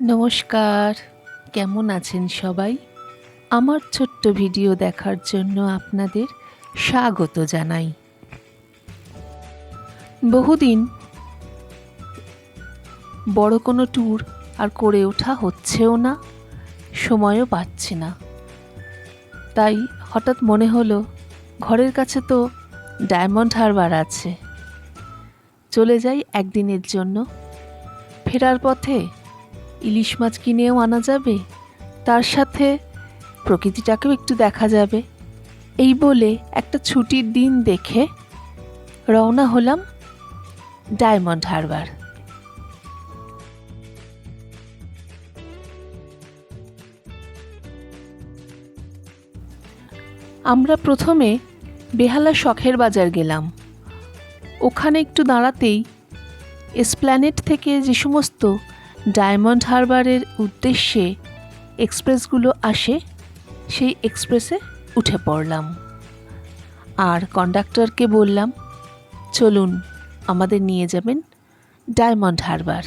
নমস্কার। কেমন আছেন সবাই? আমার ছোট্ট ভিডিও দেখার জন্য আপনাদের স্বাগত জানাই। বহুদিন বড় কোনো ট্যুর আর করে ওঠা হচ্ছেও না, সময়ও পাচ্ছি না। তাই হঠাৎ মনে হলো, ঘরের কাছে তো ডায়মন্ড হারবার আছে। চলে যাই একদিনের জন্য। ফেরার পথে ইলিশ মাছ কিনেও আনা যাবে। তার সাথে প্রকৃতিটাকেও একটু দেখা যাবে। এই বলে একটা ছুটির দিন দেখে রওনা হলাম ডায়মন্ড হারবার। আমরা প্রথমে বেহালা শখের বাজার গেলাম। ওখানে একটু দাঁড়াতেই এসপ্ল্যানেট থেকে যে সমস্ত ডায়মন্ড হারবারের উদ্দেশ্যে এক্সপ্রেসগুলো আসে, সেই এক্সপ্রেসে উঠে পড়লাম। আর কন্ডাক্টরকে বললাম, চলুন, আমাদের নিয়ে যাবেন ডায়মন্ড হারবার।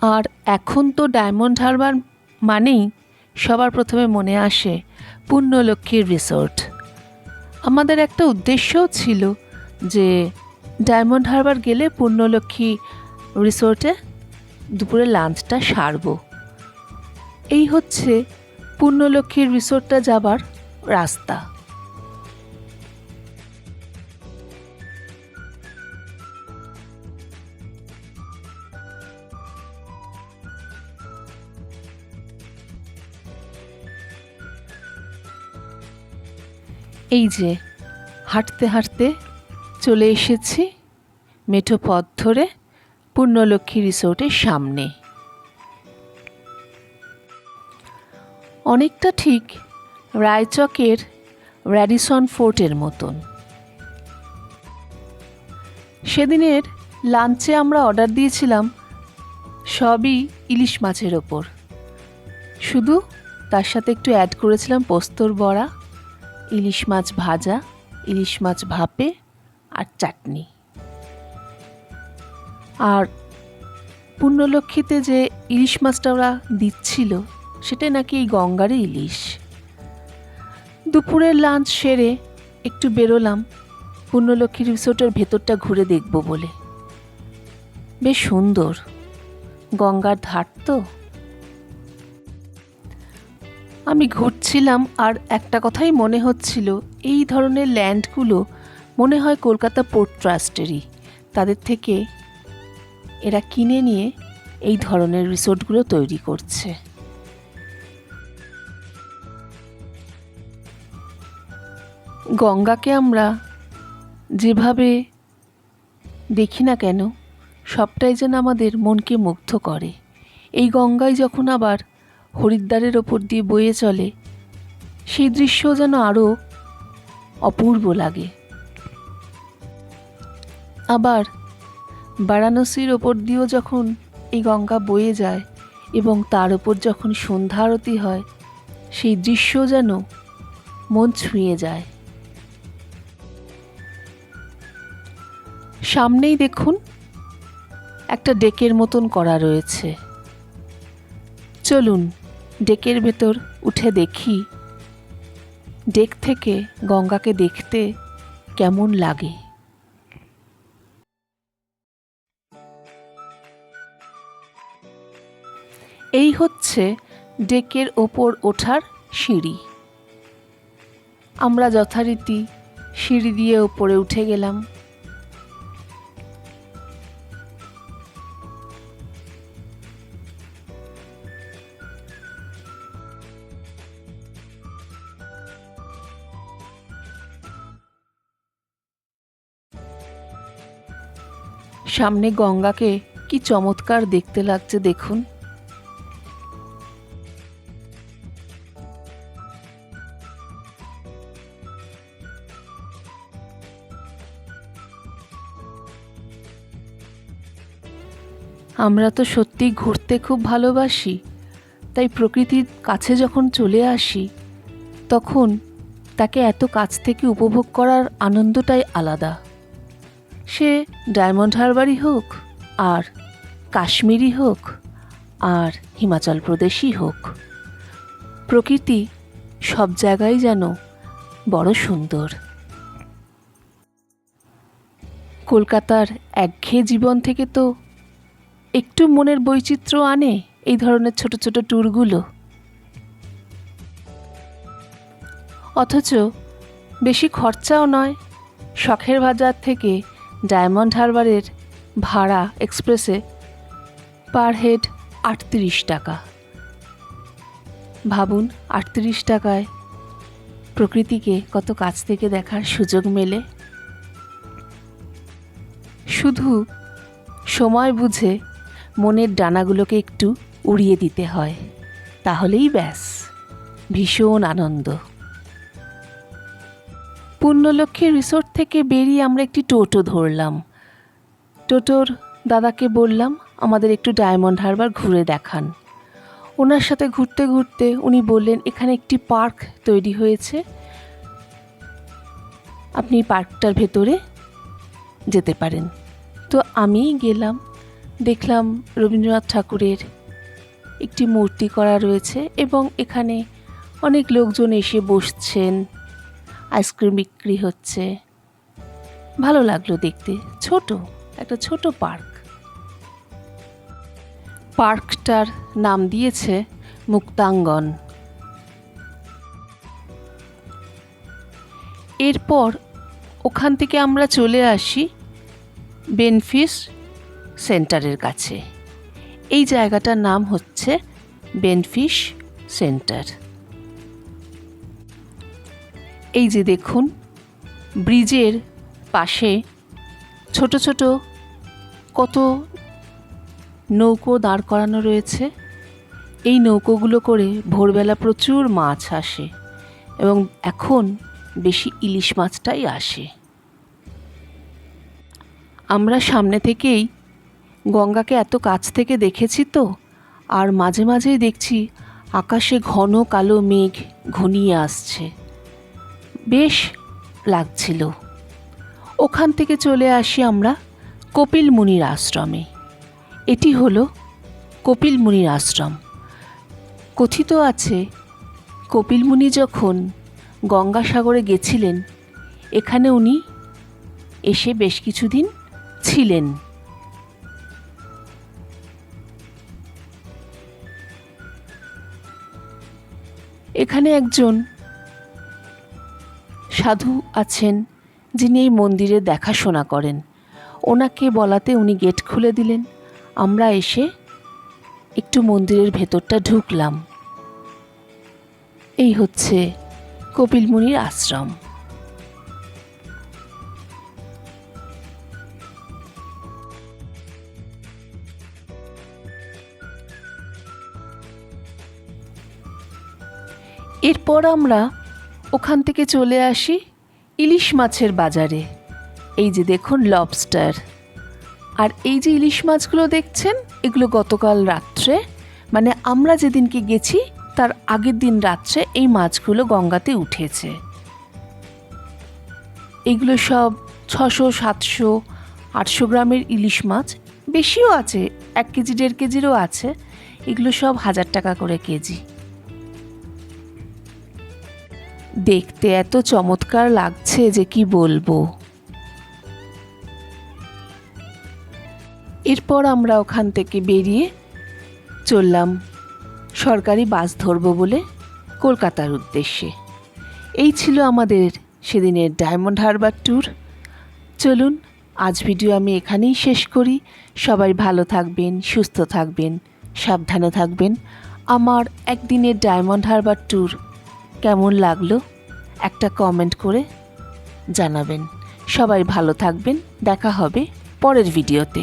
আর এখন তো ডায়মন্ড হারবার মানেই সবার প্রথমে মনে আসে পুণ্যলক্ষ্মীর রিসোর্ট। আমাদের একটা উদ্দেশ্যও ছিল যে ডায়মন্ড হারবার গেলে পুণ্যলক্ষ্মী রিসোর্টে দুপুরে লাঞ্চটা সারব। এই হচ্ছে পুণ্যলক্ষ্মীর রিসোর্টটা যাবার রাস্তা। এই যে হাঁটতে হাঁটতে চলে এসেছি মেঠো পথ ধরে পূর্ণলক্ষ্মী রিসোর্টের সামনে। অনেকটা ঠিক রায়চকের র্যাডিসন ফোর্টের মতন। সেদিনের লাঞ্চে আমরা অর্ডার দিয়েছিলাম সবই ইলিশ মাছের ওপর। শুধু তার সাথে একটু অ্যাড করেছিলাম পোস্তর বড়া, ইলিশ মাছ ভাজা, ইলিশ মাছ ভাপে আর চাটনি। আর পুণ্যলক্ষ্মীতে যে ইলিশ মাছটা ওরা দিচ্ছিল, সেটাই নাকি এই গঙ্গারই ইলিশ। দুপুরের লাঞ্চ সেরে একটু বেরোলাম, পুণ্যলক্ষ্মী রিসোর্টের ভেতরটা ঘুরে দেখব বলে। বেশ সুন্দর, গঙ্গার ধার তো। আমি ঘুরছিলাম আর একটা কথাই মনে হচ্ছিল, এই ধরনের ল্যান্ডগুলো মনে হয় কলকাতা পোর্ট ট্রাস্টেরই, তাদের থেকে এরা কিনে নিয়ে এই ধরনের রিসোর্টগুলো তৈরি করছে। গঙ্গাকে আমরা যেভাবে দেখি না কেন, সবটাই যেন আমাদের মনকে মুগ্ধ করে। এই গঙ্গায় যখন আবার হরিদ্বারের ওপর দিয়ে বয়ে চলে, সেই দৃশ্য যেন আরও অপূর্ব লাগে। আবার বারাণসীর ওপর দিয়েও যখন এই গঙ্গা বয়ে যায় এবং তার ওপর যখন সন্ধ্যা আরতি হয়, সেই দৃশ্য যেন মন ছুঁয়ে যায়। সামনেই দেখুন একটা ডেকের মতন করা রয়েছে। চলুন ডেকের ভেতর উঠে দেখি ডেক থেকে গঙ্গাকে দেখতে কেমন লাগে। এই হচ্ছে ডেকের ওপর ওঠার সিঁড়ি। আমরা যথারীতি সিঁড়ি দিয়ে ওপরে উঠে গেলাম। সামনে গঙ্গাকে কি চমৎকার দেখতে লাগছে দেখুন। আমরা তো সত্যি ঘুরতে খুব ভালোবাসি। তাই প্রকৃতির কাছে যখন চলে আসি, তখন তাকে এত কাছ থেকে উপভোগ করার আনন্দটাই আলাদা। সে ডায়মন্ড হারবারই হোক, আর কাশ্মীরি হোক, আর হিমাচল প্রদেশই হোক, প্রকৃতি সব জায়গায় যেন বড় সুন্দর। কলকাতার একঘেয়ে জীবন থেকে তো একটু মনের বৈচিত্র্য আনে এই ধরনের ছোট ছোট ট্যুরগুলো। অথচ বেশি খরচাও নয়, শখের বাজার থেকে ডায়মন্ড হারবারের ভাড়া এক্সপ্রেসে পার হেড আটত্রিশ টাকা। ভাবুন, আটত্রিশ টাকায় প্রকৃতিকে কত কাছ থেকে দেখার সুযোগ মেলে। শুধু সময় বুঝে মনের ডানাগুলোকে একটু উড়িয়ে দিতে হয়। তাহলেই ব্যাস। ভীষণ আনন্দ। পুণ্যলক্ষ্মী রিসোর্ট থেকে বেরিয়ে আমরা একটি টোটো ধরলাম। টোটোর দাদাকে বললাম, আমাদের একটু ডায়মন্ড হারবার ঘুরে দেখান। ওনার সাথে ঘুরতে ঘুরতে উনি বললেন, এখানে একটি পার্ক তৈরি হয়েছে। আপনি পার্কটার ভেতরে যেতে পারেন। তো আমি গেলাম। দেখলাম রবীন্দ্রনাথ ঠাকুরের একটি মূর্তি করা রয়েছে এবং এখানে অনেক লোকজন এসে বসছেন। আইসক্রিম বিক্রি হচ্ছে। ভালো লাগল দেখতে। ছোট, একটা ছোট পার্ক। পার্কটার নাম দিয়েছে মুক্তাঙ্গন। এরপর ওখান থেকে আমরা চলে আসি বেনফিস সেন্টারের কাছে। এই জায়গাটার নাম হচ্ছে বেনফিশ সেন্টার। এই যে দেখুন, ব্রিজের পাশে ছোট ছোট কত নৌকো দাঁড় করানো রয়েছে। এই নৌকোগুলো করে ভোরবেলা প্রচুর মাছ আসে এবং এখন বেশি ইলিশ মাছটাই আসে। আমরা সামনে থেকেই গঙ্গাকে এত কাছ থেকে দেখেছি তো? আর মাঝে মাঝেই দেখছি আকাশে ঘন কালো মেঘ ঘনিয়ে আসছে। বেশ লাগছিল। ওখান থেকে চলে আসি আমরা কপিল মুনির আশ্রমে। এটি হলো কপিল মুনির আশ্রম। কথিত আছে, কপিল মুনি যখন গঙ্গাসাগরে গেছিলেন, এখানে উনি এসে বেশ কিছুদিন ছিলেন। এখানে একজন সাধু আছেন যিনি এই মন্দিরে দেখাশোনা করেন। ওনাকে বলাতে উনি গেট খুলে দিলেন। আমরা এসে একটু মন্দিরের ভেতরটা ঢুকলাম। এই হচ্ছে কপিল মুনির আশ্রম। এরপর আমরা ওখান থেকে চলে আসি ইলিশ মাছের বাজারে। এই যে দেখুন লবস্টার আর এই যে ইলিশ মাছগুলো দেখছেন, এগুলো গতকাল রাত্রে মানে আমরা যেদিনকে গেছি, তার আগের দিন রাত্রে এই মাছগুলো গঙ্গাতে উঠেছে। এগুলো সব ছশো, সাতশো, আটশো গ্রামের ইলিশ মাছ। বেশিও আছে, এক কেজি, দেড় কেজিরও আছে। এগুলো সব হাজার টাকা করে কেজি। দেখতে এত চমৎকার লাগছে যে কি বলব। এরপর আমরা ওখান থেকে বেরিয়ে চললাম সরকারি বাস ধরবো বলে কলকাতার উদ্দেশ্যে। এই ছিল আমাদের সেদিনের ডায়মন্ড হারবার ট্যুর চলুন, আজ ভিডিও আমি এখানেই শেষ করি। সবাই ভালো থাকবেন, সুস্থ থাকবেন, সাবধানে থাকবেন। আমার একদিনের ডায়মন্ড হারবার ট্যুর কেমন লাগল? একটা কমেন্ট করে জানাবেন। সবাই ভালো থাকবেন। দেখা হবে পরের ভিডিওতে